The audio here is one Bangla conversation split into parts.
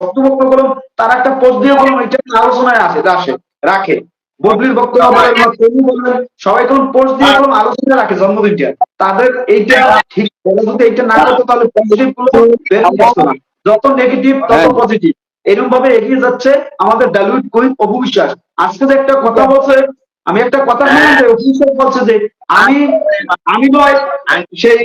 বক্তব্য তার একটা পোস্ট দিয়ে বলুন এটা আলোচনায় আসে আসে রাখে। বদলির বক্তব্য বলেন সবাই কোন পোস্ট দিয়ে বলুন রাখে জন্মদিনটা তাদের এইটা ঠিক যদি এইটা না করতো তাহলে পজিটিভগুলো যত নেগেটিভ তত পজিটিভ এরকম ভাবে এগিয়ে যাচ্ছে আমাদের ডালিউড কুইন অপু আজকে যে একটা কথা বলছে আমি একটা কথা বিশ্বাস বলছে যে আমি আমি নয় সেই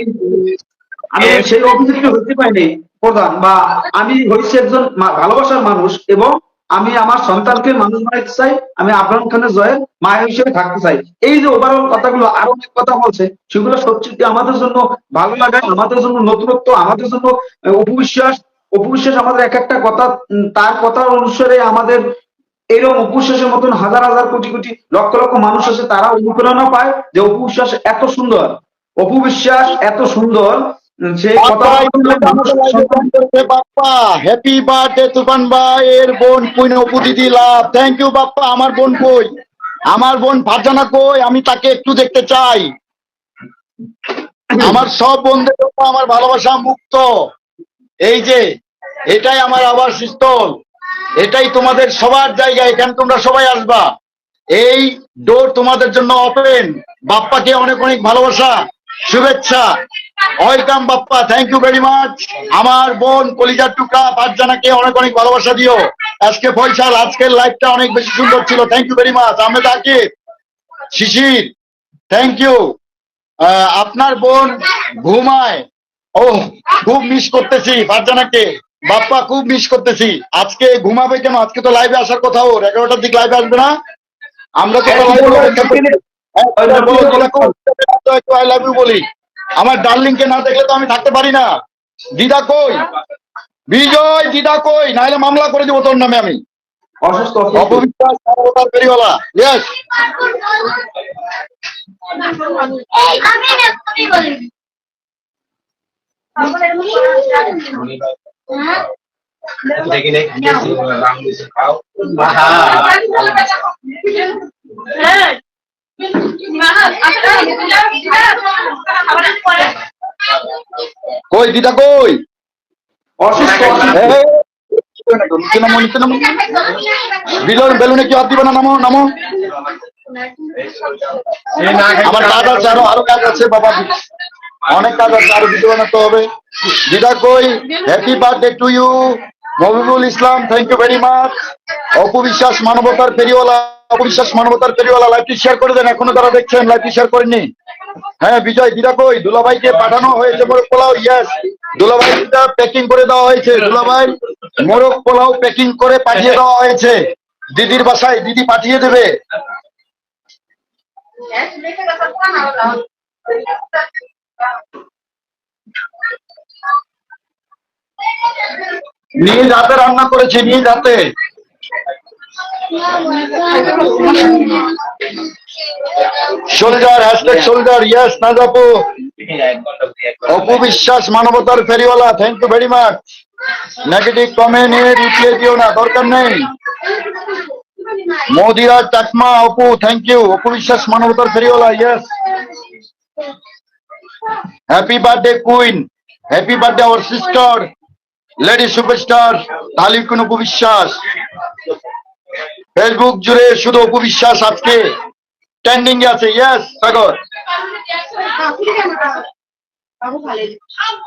আমি সেই অভিযোগ হতে পাইনি প্রধান বা আমি হচ্ছে একজন ভালোবাসার মানুষ এবং আমি আমার সন্তানকে মানুষ বানাইতে চাই আমি আবরাম খানের জয়ের মায়ের হিসেবে থাকতে চাই। এই যে ওভারঅল কথাগুলো আরও অনেক কথা বলছে সেগুলো সত্যি আমাদের জন্য ভালো লাগায় আমাদের জন্য নতুনত্ব আমাদের জন্য আহ, অপবিশ্বাস অপবিশ্বাস আমাদের এক একটা কথা তার কথা অনুসারে আমাদের এরকম উপশ্বাসের মতন হাজার হাজার কোটি কোটি লক্ষ লক্ষ মানুষ আছে তারা অনুপ্রেরণা পায় যে উপবিশ্বাস এত সুন্দর। অপবিশ্বাস এত সুন্দর হ্যাপি বার্থডে তুফান ভাই এর বোন কুইন অপু দিদি লাভ থ্যাংক ইউ বাপ্পা আমার বোন কই? আমার বোন ফারজানা কই? আমি তাকে একটু দেখতে চাই। আমার সব আমার ভালোবাসা মুক্ত। এই যে এটাই আমার আবাসস্থল এটাই তোমাদের সবার জায়গা। এখানে তোমরা সবাই আসবা। এই ডোর তোমাদের জন্য ওপেন বাপ্পাকে অনেক অনেক ভালোবাসা শুভেচ্ছা। Welcome Bappa thank you very much আমার বোন কলিজার টুকরা ফারজানাকে অনেক অনেক ভালোবাসা দিও আজকে ফয়সাল আজকের লাইফটা অনেক বেশি সুন্দর ছিল thank you very much Ahmed Akib Shishir thank you আপনার বোন ঘুমায় ও খুব মিস করতেছি ফারজানাকে বাপ্পা খুব মিস করতেছি আজকে ঘুমাবে কেন আজকে তো লাইভে আসার কথা ওর এগারোটার দিক লাইভে আসবে না আমরা তো আই লাভ ইউ বলি আমার ডার্লিং কে না দেখলে তো আমি থাকতে পারি না। দিদা কই? বিজয় দিদা কই? নাহলে মামলা করে দেবো তোর নামে আমি। অসুস্থ। অপবিশ্বাস ফেরিওয়ালা ইয়েস দেখি কই দিদা কই? বিলন কি হাত দিবে না নামো নামো? আমার কাজ আছে আরও আরও কাজ আছে বাবা। অনেক কাজ আছে আরও ভিডিও বানাতে হবে। দিদা কই? Happy birthday to you Mohibul Islam thank you very much অপবিশ্বাস মানবতার ফেরিওয়ালা। অপবিশ্বাস মানবতার ফেরিওয়ালা লাইভটি শেয়ার করে দেন। এখনও তারা দেখছেন লাইভটি শেয়ার করেননি। হ্যাঁ বিজয় দিদা কই? দুলাভাইকে পাঠানো হয়েছে মোরগ পোলাও? ইয়েস দুলাভাইটা প্যাকিং করে দেওয়া হয়েছে। দুলাভাই, মোরগ পোলাও প্যাকিং করে পাঠিয়ে দেওয়া হয়েছে। দিদির বাসায় দিদি পাঠিয়ে দেবে। নিজ হাতে রান্না করেছে নিজ হাতে সোলজার হ্যাশট্যাগ সোলজার ইয়েস নাজাপু অপবিশ্বাস মানবতার ফেরিওয়ালা thank you very much negative comment A reply দিও না দরকার নেই মোদিরা চাকমা অপু থ্যাংক ইউ অপবিশ্বাস মানবতার ফেরিওয়ালা yes happy birthday queen happy birthday our sister lady superstar তালিম কোন অপবিশ্বাস ফেসবুক জুড়ে শুধু অপবিশ্বাস আজকে ট্রেন্ডিং এ আছে। ইয়েস সাগর।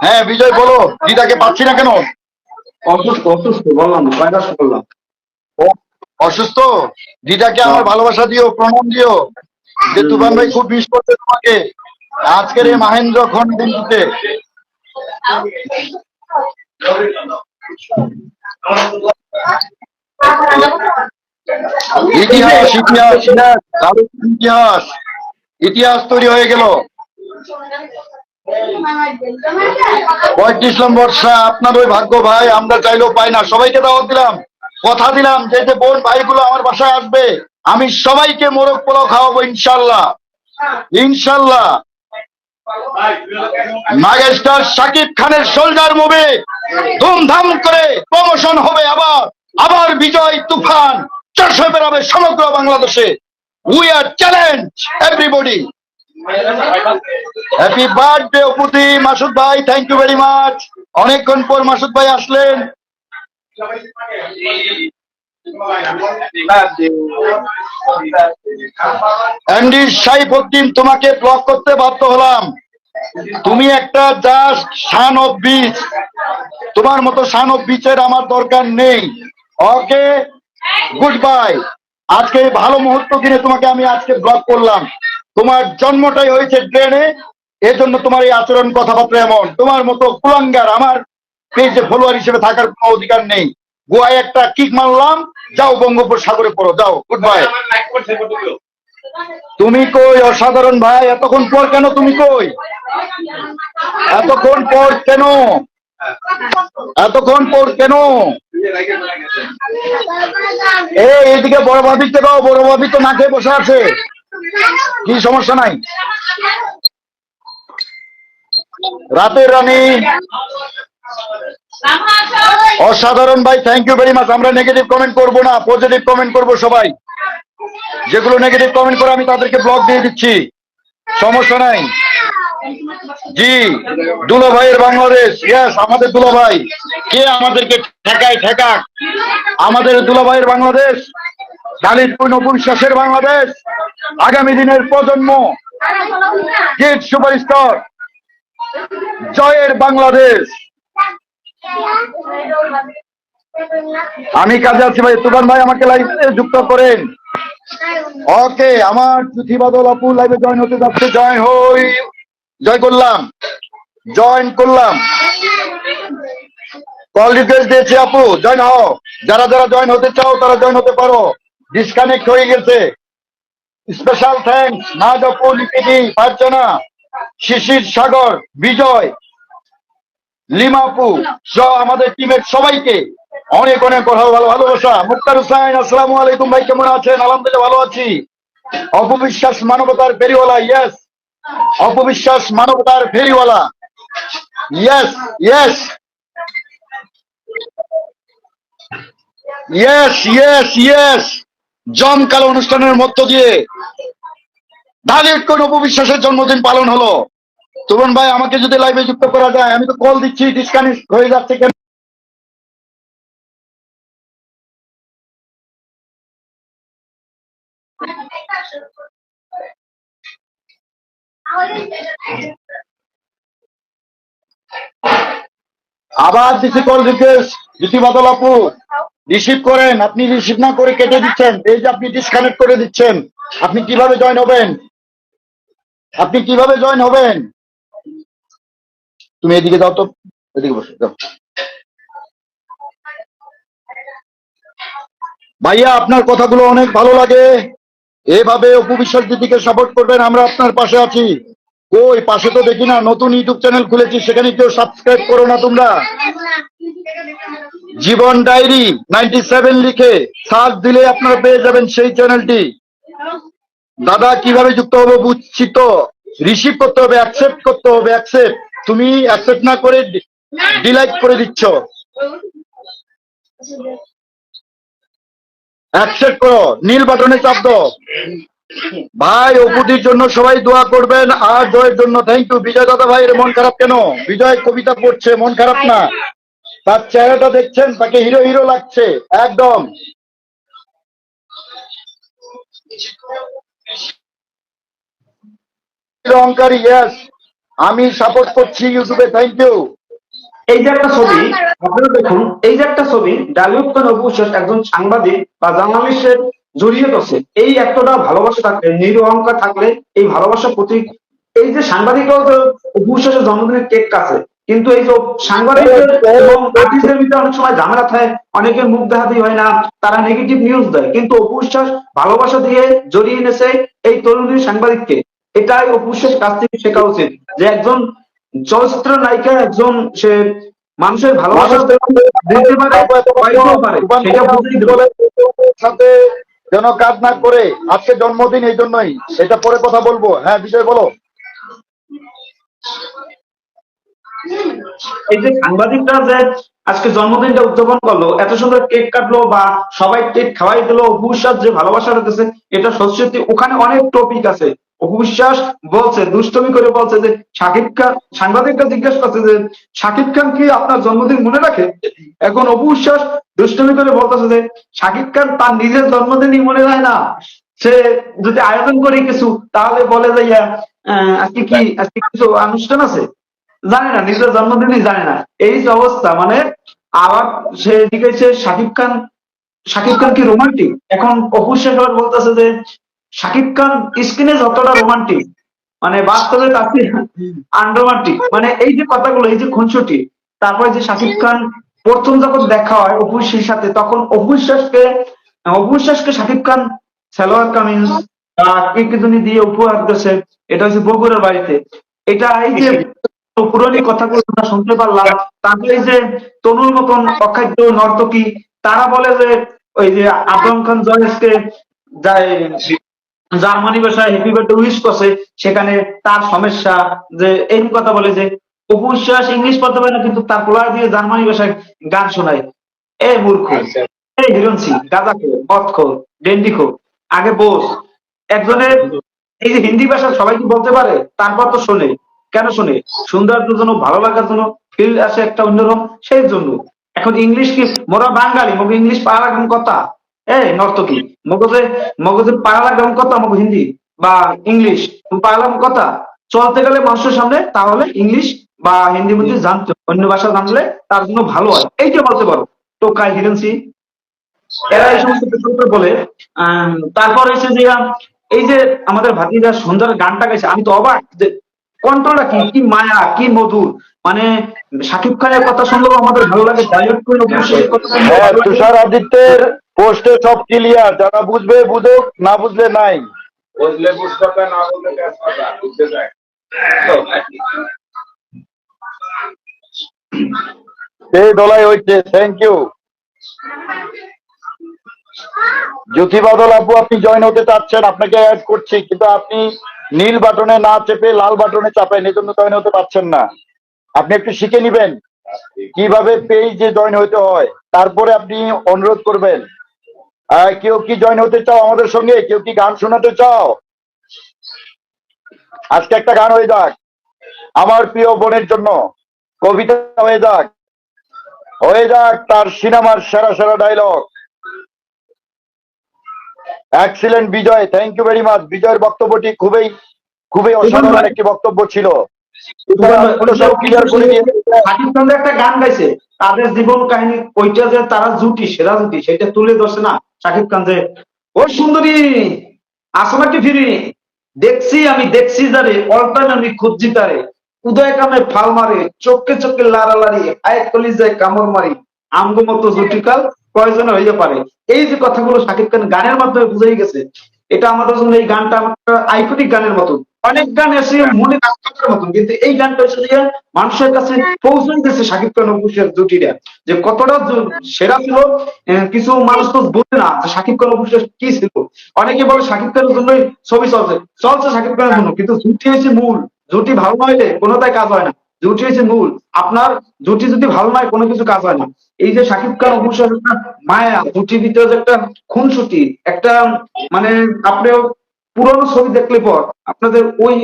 হ্যাঁ বিজয় বলো। দিদাকে পাচ্ছি না কেন? অসুস্থ অসুস্থ বললাম ভাইরাস বললাম অসুস্থ? দিদাকে আমার ভালোবাসা দিও প্রণাম দিও। যে তুফান ভাই খুব মিস করছে তোমাকে। আজকের এই মাহেন্দ্র খন দিনটিতে ইতিহাস ইতিহাস ইতিহাস। ইতিহাস তৈরি হয়ে গেল। পঁয়ত্রিশ নম্বর আপনার ওই ভাগ্য ভাই, আমরা চাইলেও পাই না। সবাইকে দাওয়াত দিলাম। কথা দিলাম যে যে বোন ভাইগুলো আমার বাসায় আসবে, আমি সবাইকে মোরগ পোলাও খাওয়াবো, ইনশাল্লাহ। ইনশাল্লাহ। মেগাস্টার শাকিব খানের সোলজার মুভি, ধুমধাম করে প্রমোশন হবে আবার। আবার বিজয় তুফান। চারশো বেরাবে সমগ্র বাংলাদেশে। We are challenge everybody happy birthday অপুতি Masud ভাই থ্যাংক ইউ ভেরি মাচ অনেকক্ষণ পর মাসুদ ভাই আসলেন। এমডি সাইফুদ্দিন তোমাকে ব্লক করতে বাধ্য হলাম। তুমি একটা জাস্ট সান অফ বিচ তোমার মতো সান অফ বিচের আমার দরকার নেই। ওকে গুড বাই আজকে এই ভালো মুহূর্ত দিনে তোমাকে আমি আজকে ব্লক করলাম। তোমার জন্মটাই হয়েছে ট্রেনে এজন্য তোমার এই আচরণ, কথাবার্তা এমন। তোমার মতো কুলাঙ্গার আমার পেজে ফলোয়ার হিসেবে থাকার কোনো অধিকার নেই। গোয়ায় একটা কিক মারলাম, যাও বঙ্গোপসাগরে পড়ো, যাও গুড বাই তুমি কই অসাধারণ ভাই? এতক্ষণ পর কেন তুমি কই? এতক্ষণ পর কেন? এতক্ষণ পর কেন? এ এদিকে বড় ভাবিকে দাও বড় ভাবি তো খেয়ে বসে আছে। কি সমস্যা নাই? রাতের রানী। অসাধারণ ভাই থ্যাংক ইউ ভেরি মাচ আমরা নেগেটিভ কমেন্ট করব না পজিটিভ কমেন্ট করব সবাই। যেগুলো নেগেটিভ কমেন্ট করে আমি তাদেরকে ব্লক দিয়ে দিচ্ছি। সমস্যা নাই। জি দুলো ভাইয়ের বাংলাদেশ ইয়েস আমাদের দুলো ভাই কে আমাদেরকে ঠেকায় ঠেকাক? আমাদের দুলো ভাইয়ের বাংলাদেশ খালিদপুর নবুবিশ্বাসের বাংলাদেশ, আগামী দিনের প্রজন্ম কিড সুপারস্টার জয়ের বাংলাদেশ। আমি কাজে আছি ভাই, তুফান ভাই আমাকে লাইভে যুক্ত করেন। ওকে আমার চিঠি বাদল আপু লাইভে জয়েন হতে যাচ্ছে জয়েন হই। জয় করলাম। জয়েন করলাম। কল রিকোয়েস্ট দিয়েছি আপু, জয়েন হও। যারা যারা জয়েন হতে চাও, তারা জয়েন হতে পারো। ডিসকানেক্ট হয়ে গেছে। স্পেশাল থ্যাঙ্কস নাজ আপু লিপিটি পারচনা শিশির সাগর, বিজয় লিমাপু সহ আমাদের টিমের সবাইকে অনেক অনেক ভালো ভালোবাসা। মুক্তার হুসাইন, আসসালামু আলাইকুম ভাই, কেমন আছেন? আলহামদুলিল্লাহ ভালো আছি। অপবিশ্বাস মানবতার বেরিওয়ালা ইয়েস অপবিশ্বাস মানবতার ফেরিওয়ালা। Yes yes yes yes yes জমকালো অনুষ্ঠানের মধ্য দিয়ে ধানের কোন অপবিশ্বাসের জন্মদিন পালন হলো। তুমন ভাই, আমাকে যদি লাইভে যুক্ত করা যায়, আমি তো কল দিচ্ছি ডিসকানেক্ট হয়ে যাচ্ছে কেন? আবার দিচ্ছি কল রিকোয়েস্ট। জ্যোতি বাদল আপু রিসিভ করেন, আপনি রিসিভ না করে কেটে দিচ্ছেন। এই যে আপনি ডিসকানেক্ট করে দিচ্ছেন, আপনি কীভাবে জয়েন হবেন? আপনি কীভাবে জয়েন হবেন? তুমি এদিকে যাও তো, এদিকে বসে, যাও। ভাইয়া, আপনার কথাগুলো অনেক ভালো লাগে। এভাবে অপু বিশ্বাস দিদিকে সাপোর্ট করবেন, আমরা আপনার পাশে আছি। কই, পাশে তো দেখি না, নতুন ইউটিউব চ্যানেল খুলেছি, সেখানে কেউ সাবস্ক্রাইব করো না তোমরা। জীবন ডায়েরি নাইনটি সেভেন লিখে সার্চ দিলে আপনারা পেয়ে যাবেন সেই চ্যানেলটি দাদা, কীভাবে যুক্ত হব বুঝছি তো? রিসিভ করতে হবে অ্যাকসেপ্ট করতে হবে অ্যাকসেপ্ট তুমি অ্যাকসেপ্ট না করে ডিলাইট করে দিচ্ছ। অ্যাকসেপ্ট করো, নীল বাটনে চাপ ভাই অপুটির জন্য সবাই দোয়া করবেন, আর জয়ের জন্য থ্যাংক ইউ বিজয় দাদা ভাইয়ের মন খারাপ কেন? বিজয় কবিতা পড়ছে, মন খারাপ না? তার চেহারাটা দেখছেন, তাকে হিরো হিরো লাগছে, একদম। অহংকারী ইয়েস আমি সাপোর্ট করছি ইউটিউবে থ্যাংক ইউ এই যে একটা ছবি আপনারা দেখুন এই যে একটা ছবি ডালিউড খান অপু একজন সাংবাদিক বা জার্নালিস্টের জড়িয়ে গেছে এই এতটা ভালোবাসা থাকলে নিরহংকার থাকলে এই ভালোবাসা প্রতীক এই যে সাংবাদিকরাও তো অপু জন্মদিনের কেক কাছে কিন্তু এই যে সাংবাদিকদের এবং আর্টিস্টদের ভিতরে অনেক সময় ঝামেলা থাকে অনেকের মুখ দেখাতে হয় না তারা নেগেটিভ নিউজ দেয়। কিন্তু অপরিশ্বাস ভালোবাসা দিয়ে জড়িয়ে এনেছে এই তরুণী সাংবাদিককে। এটাই অপু বিশ্বাস কাছ থেকে শেখা উচিত যে একজন চলচ্চিত্র নায়িকা একজন সে মানুষের ভালোবাসা দিতে পারে। সাথে যেন কাজ না করে আজকে জন্মদিন এই জন্যই। এটা পরে কথা বলব। হ্যাঁ বিষয় বলো। এই যে সাংবাদিকরা যে আজকে জন্মদিনটা উদযাপন করল এত সুন্দর কেক কাটলো বা সবাই কেক খাওয়াই দিলো অপুশ্বাস যে ভালোবাসা দিতেছে এটা সত্যি ওখানে অনেক টপিক আছে। অপবিশ্বাস বলছে, দুষ্টমি করে বলছে যে শাকিব খান, সাংবাদিকরা জিজ্ঞেস করছে যে শাকিব খান কি আপনার জন্মদিন মনে রাখে? এখন অপবিশ্বাস দুষ্টমি করে বলতেছে যে শাকিব খান তার নিজের জন্মদিনই মনে রাখে না। সে যদি আয়োজন করে কিছু, তাহলে বলে যে আজকে কি, আজকে কিছু অনুষ্ঠান আছে? জানে না, নিজের জন্মদিনই জানে না। এই যে অবস্থা মানে আবার সে এদিকে সে শাকিব খান শাকিব খান কি রোমান্টিক এখন অপুষ্য বলতেছে যে শাকিব খান স্ক্রিনে যতটা রোমান্টিক মানে বাস্তবে তার আনরোমান্টিক মানে এই যে কথাগুলো, এই যে খুনসুটি, তারপরে যে শাকিব খান প্রথম যখন দেখা হয় অপুষ্যের সাথে, তখন অপুশ্বাসকে অপুশ্বাসকে শাকিব খান সালোয়ার কামিজ বা কে কি জানি দিয়ে উপহার দিয়েছে এটা হচ্ছে বগুড়ার বাড়িতে। এটা এই যে পুরনো কথাগুলো আমরা শুনতে পারলাম, তারপরে যে তনুর মতন অখাদ্য নর্তকী, তারা বলে যে ওই যে আদম খান জয়েসকে যায় জার্মানি ভাষায় হ্যাপি বার্থডে উইশ করছে সেখানে তার সমস্যা যে এই কথা বলে যে উপশ্বাস ইংলিশ পড়তে পারে না কিন্তু তার পোলা দিয়ে জার্মানি ভাষায় গান শোনায়। এ মূর্খ এই হিরণসি গাঁদা খো মদ খো ডেন্ডি খো আগে বোস একজনের এই যে হিন্দি ভাষা সবাই কি বলতে পারে? তারপর তো শোনে। কেন শোনে? সৌন্দর্যের জন্য ভালো লাগার জন্য ফিল আসে একটা অন্যরকম সেই জন্য। এখন ইংলিশ কি মোরা বাঙালি মগ ইংলিশ পারা লাগবে কথা? এই নর্তকী মগজে মগজে পারা লাগবে কথা? মগ হিন্দি বা ইংলিশ? লাগবে কথা? চলতে গেলে মানুষের সামনে তাহলে ইংলিশ বা হিন্দি মধ্যে জানতে অন্য ভাষা জানলে তার জন্য ভালো হয়। এই যে বলতে পারো। টোকাই হিরেন্সি এরা এই সমস্ত প্রশ্ন বলে। তারপর এসে যে এই যে আমাদের ভাতিজা সুন্দর গানটা গাইছে আমি তো অবাক যে কণ্ঠটা কি কি মায়া কি মধুর। মানে শাকিব খানের কথা শুনলেও আমাদের ভালো লাগে ডাইরেক্ট করে হ্যাঁ লাগে। তুষার আদিত্যের পোস্টে সব ক্লিয়ার যারা বুঝবে বুঝুক না বুঝলে নাই। বুঝলে বুঝতে না বুঝলে বুঝতে যায় দলাই হয়েছে থ্যাংক ইউ জ্যোতি বাদল আপু আপনি জয়েন হতে চাচ্ছেন আপনাকে অ্যাড করছি কিন্তু আপনি নীল বাটনে না চেপে লাল বাটনে চাপেন এই জন্য জয়েন হতে পারছেন না। আপনি একটু শিখে নিবেন কীভাবে পেজে জয়েন হতে হয় তারপরে আপনি অনুরোধ করবেন। কেউ কি জয়েন হতে চাও আমাদের সঙ্গে? কেউ কি গান শোনাতে চাও? আজকে একটা গান হয়ে যাক। আমার প্রিয় বোনের জন্য। কবিতা হয়ে যাক। হয়ে যাক তার সিনেমার সেরা সেরা dialogue excellent Bijoy. Thank you very much বিজয়ের বক্তব্যটি খুবই খুবই অসাধারণ একটি বক্তব্য ছিল। একটা গান গাইছে। তাদের জীবন কাহিনী ওইটা যে তারা জুটি সেরা জুটি সেটা তুলে ধরছে না শাকিব খান যে ও সুন্দরী ফিরি? দেখছি আমি দেখছি যারে অল টাইম আমি খুঁজছি তারে। উদয় কামে ফাল মারে চোখে চোখে লাড়ালাড়ি আয় কলি যায় কামড় মারি। আমগো মতো জুটিকাল প্রয়োজন হইতে পারে? এই যে কথাগুলো শাকিব খান গানের মাধ্যমে বুঝাই গেছে এটা আমাদের জন্য এই গানটা আমার আইকনিক গানের মতন। অনেক গান এসে মনে রাখার মতন, কিন্তু এই গানটা দিয়ে মানুষের কাছে পৌঁছে দিতেছে শাকিব খান অবশ্যের জুটিটা যে কতটা সেরা ছিল কিছু মানুষ তো বোঝে না শাকিব খান অবশ্যই কি ছিল। অনেকে বলে শাকিব খানের জন্যই ছবি চলছে চলছে শাকিব খানের জন্য, কিন্তু জুটি হয়েছে মূল, জুটি ভালো নইলে কোনোটাই কাজ হয় না, জুটি হয়েছে মূল, আপনার জুটি যদি ভালো নয়, কোনো কিছু কাজ হয় না। এই যে শাকিব খান অবশ্যই একটা মায়া, জুটির ভিতরে একটা খুনসুটি, একটা মানে আপনি পুরনো ছবি দেখলে পর আপনাদের ওই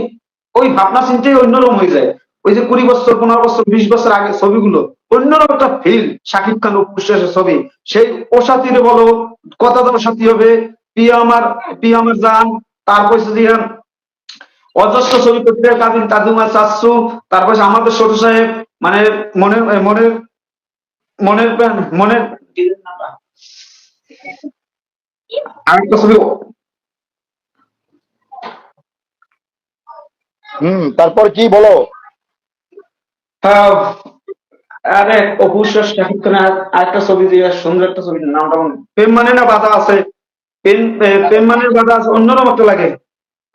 ওই ভাবনা চিন্তাই অন্যরকম হয়ে যায়। ওই যে কুড়ি বছর পনেরো বছর বিশ বছর আগে ছবিগুলো অন্যরকম একটা ফিল শাকিব খান উপশ্বাসের ছবি। সেই ও সাথীরে বলো কথা তোমার সাথী হবে পিয়া আমার পিয়া আমার জান তারপর অজস্র ছবি করতে কাদিন কাদুমা চাচ্ছু তারপর আমাদের ছোট সাহেব মানে মনের মনের মনের মনের আরেকটা ছবি হুম, তারপর কি বলো? আরে অবশ্যই শাকিব খানের আরেকটা ছবি দিয়ে, সুন্দর একটা ছবি, নামটা প্রেম মানে না বাধা আছে? প্রেম মানের বাধা আছে, অন্যরকম একটা লাগে।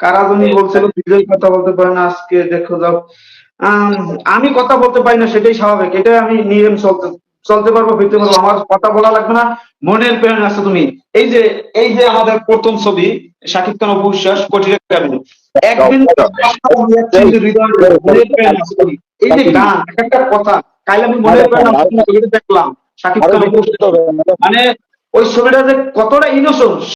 কারা তুমি বলছিল, বিজয় কথা বলতে পারে না, আজকে দেখো যাও। আমি কথা বলতে পারি না, সেটাই স্বাভাবিক, এটাই আমি নিয়ম চলতে চলতে পারব ফিরতে পারব। আমার কথা বলা লাগবে না মনের প্রেরণা আছে তুমি। এই যে এই যে আমাদের প্রথম ছবি শাকিব খান অবশ্বাস কোটি টাকা একদিন। এই যে গান এক একটা কথা কাল আমি মনের প্রেরণা দেখলাম শাকিব খান অপু মানে ওই ছবিটা যে কতটা ইনোসেন্ট